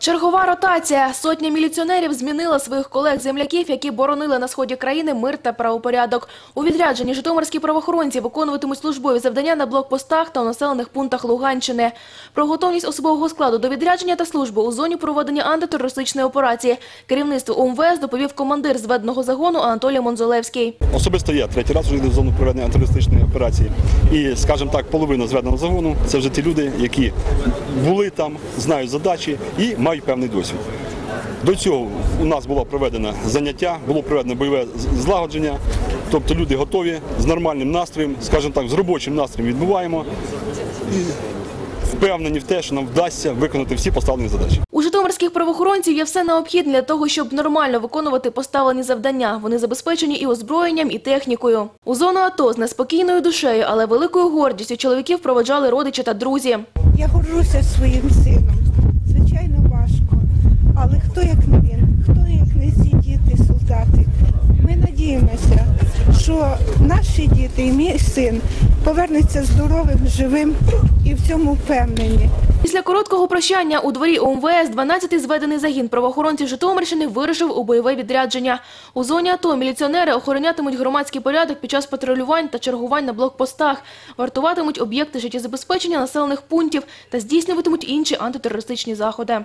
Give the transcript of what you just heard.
Чергова ротація. Сотня міліціонерів змінила своїх колег-земляків, які боронили на сході країни мир та правопорядок. У відрядженні житомирські правоохоронці виконуватимуть службові завдання на блокпостах та у населених пунктах Луганщини. Про готовність особового складу до відрядження та служби у зоні проведення антитерористичної операції керівництву УМВС доповів командир зведеного загону Анатолій Монзолевський. Особисто я третій раз вже в зону проведення антитерористичної операції. І, скажімо так, половина зведеного загону це вже ті люди, які були там, знають задачі і мають певний досвід. До цього у нас було проведено заняття, було проведено бойове злагодження. Тобто люди готові з нормальним настроєм, скажімо так, з робочим настроєм відбуваємо. І впевнені в те, що нам вдасться виконати всі поставлені задачі. У житомирських правоохоронців є все необхідне для того, щоб нормально виконувати поставлені завдання. Вони забезпечені і озброєнням, і технікою. У зону АТО з неспокійною душею, але великою гордістю чоловіків проведжали родичі та друзі. Я горжуся своїм сином. Що наші діти і мій син повернуться здоровим, живим і в цьому впевнені. Після короткого прощання у дворі ОМВС 12-й зведений загін правоохоронців Житомирщини вирушив у бойове відрядження. У зоні АТО міліціонери охоронятимуть громадський порядок під час патрулювань та чергувань на блокпостах, вартуватимуть об'єкти життєзабезпечення населених пунктів та здійснюватимуть інші антитерористичні заходи.